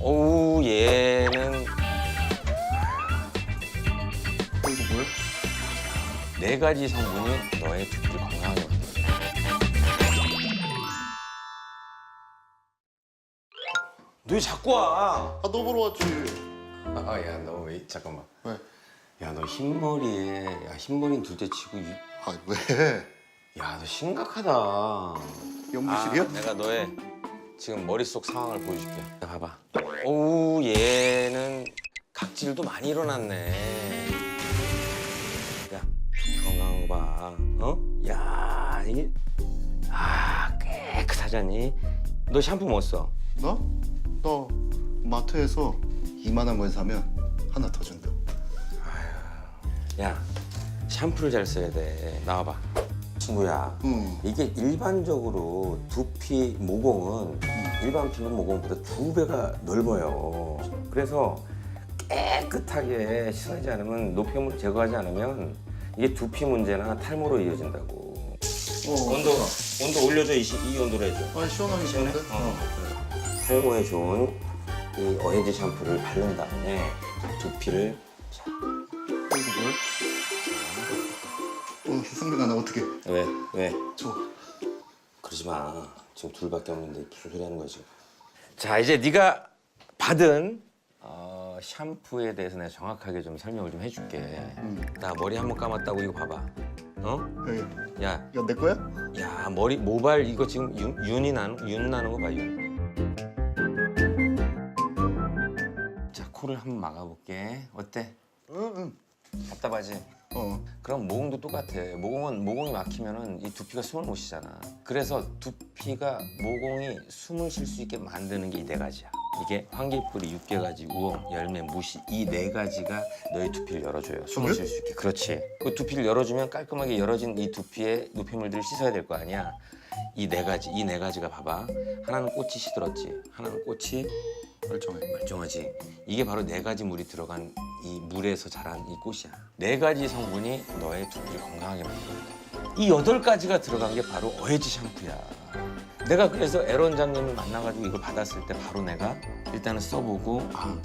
어우 얘는 어, 이거 뭐야? 네 가지 성분이 너의 두피를 건강하게 만든다. 너왜 자꾸 와? 아, 너 보러 왔지. 아, 야, 너 왜, 잠깐만. 왜? 야, 너 흰머리에, 야, 흰머리는 둘째 치고, 이- 아, 왜? 야, 너 심각하다. 연구실이야? 아, 내가 너의 지금 머릿속 상황을 보여줄게. 자, 봐봐. 어우, 얘는 각질도 많이 일어났네. 야, 건강한 거 봐. 어? 야, 이게, 아, 깨끗하지 않니? 너 샴푸 뭐 써? 나? 나 마트에서 이만한 걸 사면 하나 더 준다. 야, 샴푸를 잘 써야 돼. 나와봐. 친구야. 응. 이게 일반적으로 두피 모공은 일반 피부 모공보다 두 배가 넓어요. 그래서 깨끗하게 씻어내지 않으면 노폐물 제거하지 않으면 이게 두피 문제나 탈모로 이어진다고. 어. 온도 온도 올려줘 이, 시- 이 온도로 해줘. 아, 시원하게 시원해? 어. 탈모에 좋은 이 어헤드 샴푸를 바른 다음에 두피를 어, 이거 뭐야? 어, 성민아, 나 어떻게? 왜 왜? 줘. 그러지 마. 지금 둘밖에 없는데 무슨 소리 하는 거야 지금. 자 이제 네가 받은 어, 샴푸에 대해서 내가 정확하게 좀 설명을 좀 해줄게. 응. 나 머리 한 번 감았다고 이거 봐봐. 어? 야, 야, 야, 내 거야? 야 머리 모발 이거 지금 윤, 윤이 나는 윤 나는 거 봐 윤. 자 코를 한번 막아볼게. 어때? 응, 응. 답답하지? 어. 그럼 모공도 똑같아. 모공은 모공이 막히면은 이 두피가 숨을 못 쉬잖아. 그래서 두피가 모공이 숨을 쉴 수 있게 만드는 게 이 네 가지야. 이게 황기뿌리, 육개가지, 우엉, 열매, 무시 이 네 가지가 너의 두피를 열어줘요. 숨을? 쉴 수 있게. 그렇지. 그 두피를 열어주면 깔끔하게 열어진 이 두피에 노폐물들을 씻어야 될 거 아니야. 이 네 가지, 이 네 가지가 봐봐. 하나는 꽃이 시들었지. 하나는 꽃이 멀쩡해. 멀쩡하지. 이게 바로 네 가지 물이 들어간 이 물에서 자란 이 꽃이야. 네 가지 성분이 너의 두피를 건강하게 만든다. 이 여덟 가지가 들어간 게 바로 어헤지 샴푸야. 내가 그래서 에런 장님을 만나가지고 이걸 받았을 때 바로 내가 일단은 써보고 아